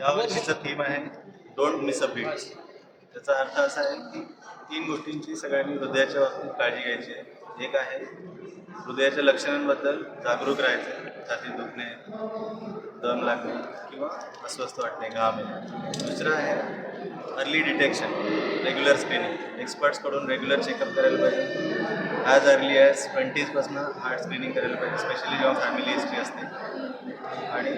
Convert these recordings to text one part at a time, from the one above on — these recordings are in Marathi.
या वर्षीचं थीम आहे डोंट मिस अ बीट त्याचा अर्थ असा आहे की तीन गोष्टींची सगळ्यांनी हृदयाच्या बाबतीत काळजी घ्यायची आहे. एक आहे हृदयाच्या लक्षणांबद्दल जागरूक राहायचं छाती दुखणे दम लागणे किंवा अस्वस्थ वाटणे घाम येणे. दुसरं आहे अर्ली डिटेक्शन रेग्युलर स्क्रीनिंग एक्सपर्ट्सकडून रेग्युलर चेकअप करायला पाहिजे. ॲज अर्ली ॲज ट्वेंटीजपासून हार्ट स्क्रीनिंग करायला पाहिजे स्पेशली जेव्हा फॅमिली हिस्ट्री असते. आणि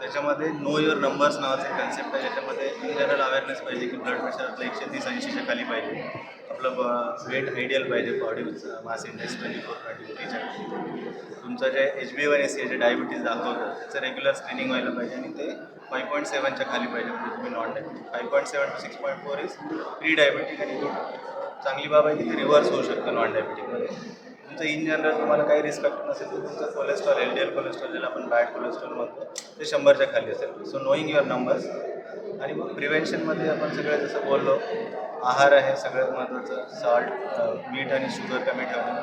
त्याच्यामध्ये नो युअर नंबर्स नावाचं कन्सेप्ट आहे ज्याच्यामध्ये इन जनरल अवेअरनेस पाहिजे की ब्लड प्रेशर आपलं एकशे तीस ऐंशीच्या खाली पाहिजे. आपलं वेट आयडियल पाहिजे body mass index twenty four twenty थ्रीच्या तुमचं जे H B one S C जे डायबिटीज दाखवतं त्याचं रेग्युलर स्क्रीनिंग व्हायला पाहिजे आणि ते फाईव्ह पॉईंट सेवनच्या खाली पाहिजे म्हणजे तुम्ही non diabetes five point seven two six point four is pre diabetes आणि गुड चांगली बाब आहे की ते रिव्हर्स होऊ शकतं नॉन डायबिटीमध्ये तुमचं इन जनरल तुम्हाला काही रिस्क फॅक्टर नसेल तर तुमचं cholesterol L D L cholesterol ज्याला आपण बॅड कोलेस्ट्रॉल म्हणतो ते शंभरच्या खाली असेल. सो नोईंग युअर नंबर्स आणि मग प्रिव्हेन्शनमध्ये आपण सगळं जसं बोललो आहार आहे सगळ्यात महत्त्वाचं. सॉल्ट मीठ आणि शुगर कमी ठेवणं.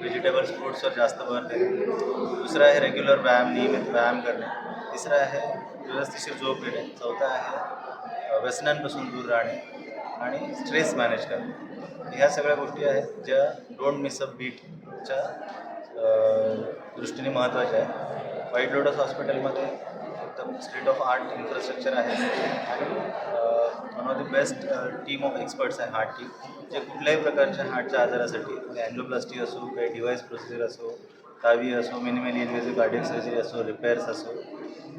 व्हेजिटेबल्स फ्रूट्सवर जास्त भर देणे. दुसरं आहे रेग्युलर व्यायाम नियमित व्यायाम करणे. तिसरं आहे व्यवस्थिशीर झोप घेणे. चौथा आहे व्यसनांपासून दूर राहणे. आणि स्ट्रेस मॅनेज करणे ह्या सगळ्या गोष्टी आहेत ज्या डोंट मिस अ बीटच्या दृष्टीने महत्त्वाच्या आहेत. व्हाईट लोटस हॉस्पिटलमध्ये एकदम स्टेट ऑफ आर्ट इन्फ्रास्ट्रक्चर आहे. आणि one of the best team of experts आहे हार्ट टीम जे कुठल्याही प्रकारच्या हार्टच्या आजारासाठी म्हणजे अँजिओप्लास्टी असो काही डिवाईस प्रोसिजर असो कावी असो मिनिमली इन्व्हेसिव्ह कार्डियक सर्जरी असो रिपेअर्स असो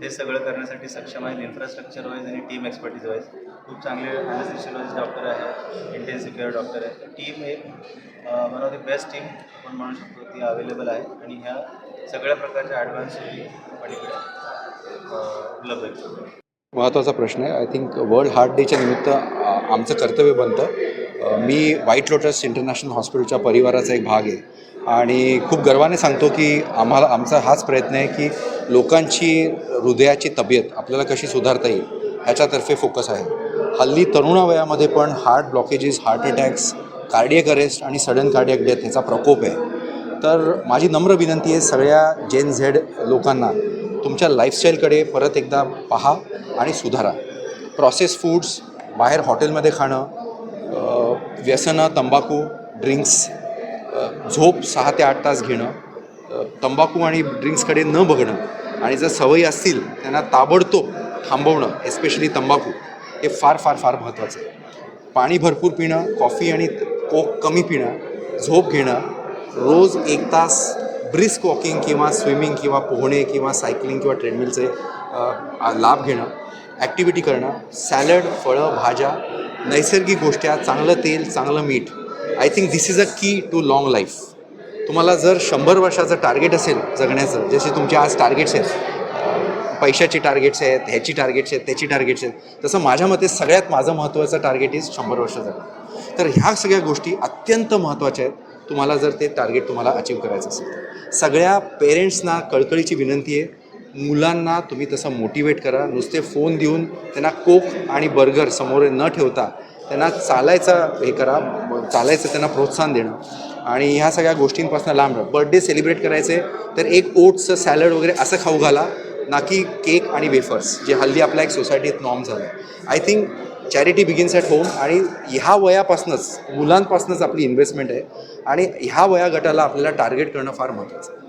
हे सगळं करण्यासाठी सक्षम आहेत. इन्फ्रास्ट्रक्चर वाईज आणि टीम एक्सपर्टीज वाईज खूप चांगले अॅनेस्थेशियोलॉजिस्ट डॉक्टर आहे इंटेन्सिव्ह केअर डॉक्टर आहे टीम एक one of the best team आपण म्हणू शकतो ती अवेलेबल आहे. आणि ह्या सगळ्या प्रकारच्या ॲडव्हान्स सोयी उपलब्ध आहेत. महत्त्वाचा प्रश्न आहे. आय थिंक वर्ल्ड हार्ट डेच्या निमित्त आमचं कर्तव्य बनतं. मी व्हाईट लोटस इंटरनॅशनल हॉस्पिटलच्या परिवाराचा एक भाग आहे. आणि खूप गर्वाने सांगतो की आम्हाला आमचा हाच प्रयत्न आहे की लोकांची हृदयाची तब्येत आपल्याला कशी सुधारता येईल ह्याच्यातर्फे फोकस आहे. हल्ली तरुणा वयामध्ये पण heart blockages heart attacks cardiac arrest आणि सडन कार्डियक डेथ ह्याचा प्रकोप आहे. तर माझी नम्र विनंती आहे सगळ्या जेन झेड लोकांना तुमच्या लाईफस्टाईलकडे परत एकदा पहा आणि सुधारा. प्रोसेस फूड्स बाहेर हॉटेलमध्ये खाणं व्यसनं तंबाखू ड्रिंक्स झोप सहा ते आठ तास घेणं तंबाखू आणि ड्रिंक्सकडे न बघणं आणि जर सवयी असतील त्यांना ताबडतोब थांबवणं एस्पेशली तंबाखू हे फार फार फार महत्त्वाचं आहे. पाणी भरपूर पिणं कॉफी आणि कोक कमी पिणं झोप घेणं रोज एक तास ब्रिस्क वॉकिंग किंवा स्विमिंग किंवा पोहणे किंवा सायकलिंग किंवा ट्रेडमिलचे लाभ घेणं ॲक्टिव्हिटी करणं सॅलड फळं भाज्या नैसर्गिक गोष्ट्या चांगलं तेल चांगलं मीठ I think this is a key to long life तुम्हाला जर शंभर वर्षाचं टार्गेट असेल जगण्याचं जसे तुमचे आज टार्गेट्स आहेत पैशाची टार्गेट्स आहेत ह्याची टार्गेट्स आहेत त्याची टार्गेट्स आहेत तसं माझ्या मते सगळ्यात माझं महत्त्वाचं टार्गेट इज शंभर वर्ष जगणं. तर ह्या सगळ्या गोष्टी अत्यंत महत्त्वाच्या आहेत. तुम्हाला जर ते टार्गेट तुम्हाला अचीव करायचं असेल सगळ्या पेरेंट्सना कळकळीची विनंती आहे. मुलांना तुम्ही तसं मोटिवेट करा. नुसते फोन देऊन त्यांना कोक आणि बर्गर समोर न ठेवता त्यांना चालायचं हे करा. चालायचं त्यांना प्रोत्साहन देणं. आणि ह्या सगळ्या गोष्टींपासून लांब राहा बर्थडे सेलिब्रेट करायचे तर एक ओट्सचं सॅलड वगैरे असं खाऊ घाला ना की केक आणि वेफर्स जे हल्ली आपल्या एक सोसायटीत नॉर्म झालं I think charity begins at home आणि ह्या वयापासूनच मुलांपासूनच आपली इन्व्हेस्टमेंट आहे. आणि ह्या वया गटाला आपल्याला टार्गेट करणं फार महत्त्वाचं आहे.